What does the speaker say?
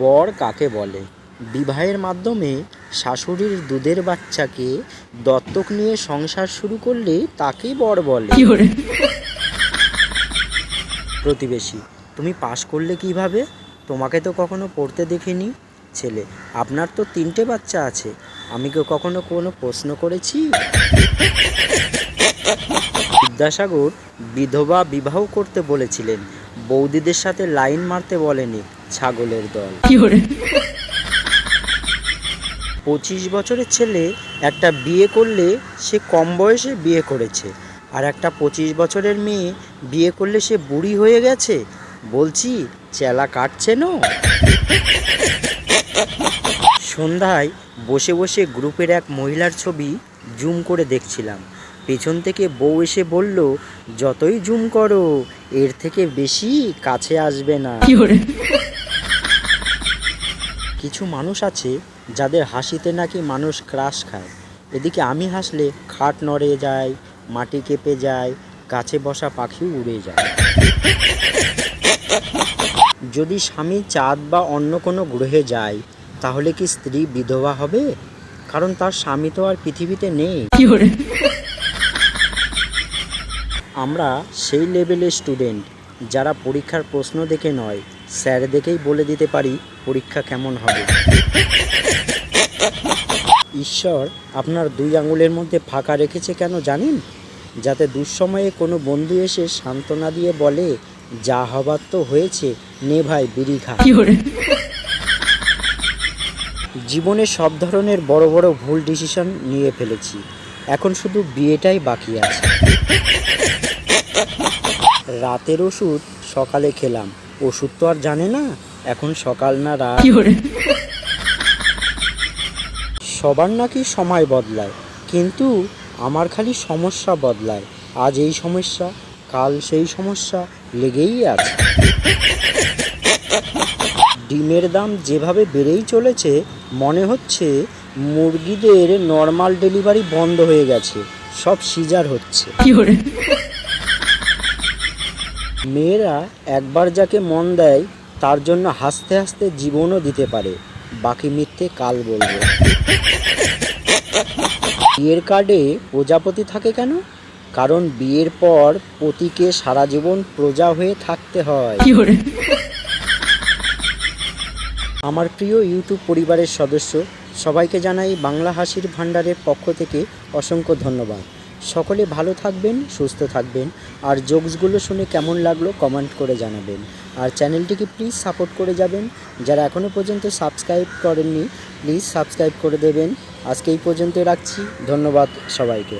বর কাকে বলে? বিবাহের মাধ্যমে শাশুড়ির দুধের বাচ্চাকে দত্তক নিয়ে সংসার শুরু করলে তাকেই বর বলে। প্রতিবেশী তুমি পাশ করলে কীভাবে? তোমাকে তো কখনো পড়তে দেখিনি। ছেলে আপনার তো তিনটে বাচ্চা আছে। আমি কি কখনো কোনো প্রশ্ন করেছি? বিদ্যাসাগর বিধবা বিবাহ করতে বলেছিলেন। বৌদিদের সাথে লাইন মারতে বলেনি। ছাগলের দল। পঁচিশ বছরের ছেলে একটা বিয়ে করলে সে কম বয়সে বিয়ে করেছে। আর একটা পঁচিশ বছরের মেয়ে বিয়ে করলে সে বুড়ি হয়ে গেছে। বলছি চেলা কাটছে না? সন্ধ্যায় বসে বসে গ্রুপের এক মহিলার ছবি জুম করে দেখছিলাম। পেছন থেকে বউ এসে বলল যতই জুম করো এর থেকে বেশি কাছে আসবে না। কিছু মানুষ আছে যাদের হাসিতে নাকি মানুষ ক্রাশ খায়। এদিকে আমি হাসলে খাট নড়ে যায় মাটি কেঁপে যায় গাছে বসা পাখি উড়ে যায়। যদি স্বামী চাঁদ বা অন্য কোনো গ্রহে যায় তাহলে কি স্ত্রী বিধবা হবে? কারণ তার স্বামী তো আর পৃথিবীতে নেই। আমরা সেই লেভেলের স্টুডেন্ট যারা পরীক্ষার প্রশ্ন দেখে নয় স্যার দেখেই বলে দিতে পারি পরীক্ষা কেমন হবে। ঈশ্বর আপনার দুই আঙুলের মধ্যে ফাঁকা রেখেছে কেন জানেন? যাতে দুঃসময়ে কোনো বন্ধু এসে সান্ত্বনা দিয়ে বলে যা হবার তো হয়েছে নে ভাই বিড়ি খা। জীবনে সব ধরনের বড় বড় ভুল ডিসিশন নিয়ে ফেলেছি। এখন শুধু বিয়েটাই বাকি আছে। রাতের ওষুধ সকালে খেলাম। ওষুধ তো আর জানে না। এখন সকাল না রাত। সবার নাকি সময় বদলায় কিন্তু আমার খালি সমস্যা বদলায়। আজ এই সমস্যা কাল সেই সমস্যা লেগেই আছে। ডিমের দাম যেভাবে বেড়েই চলেছে মনে হচ্ছে মুরগিদের নর্মাল ডেলিভারি বন্ধ হয়ে গেছে সব সিজার হচ্ছে। মেয়েরা একবার যাকে মন দেয় তার জন্য হাসতে হাসতে জীবনও দিতে পারে। বাকি মিথ্যে কাল বলব। বিয়ের কার্ডে প্রজাপতি থাকে কেন? কারণ বিয়ের পর পতিকে সারা জীবন প্রজা হয়ে থাকতে হয়। আমার প্রিয় ইউটিউব পরিবারের সদস্য সবাইকে জানাই বাংলা হাসির ভাণ্ডারের পক্ষ থেকে অসংখ্য ধন্যবাদ। সকলে ভালো থাকবেন, সুস্থ থাকবেন। আর জোকসগুলো শুনে কেমন লাগল কমেন্ট করে জানাবেন। আর চ্যানেলটিকে প্লিজ সাপোর্ট করে যাবেন। যারা এখনও পর্যন্ত সাবস্ক্রাইব করেননি, প্লিজ সাবস্ক্রাইব করে দেবেন। আজকে এই পর্যন্ত রাখছি। ধন্যবাদ সবাইকে।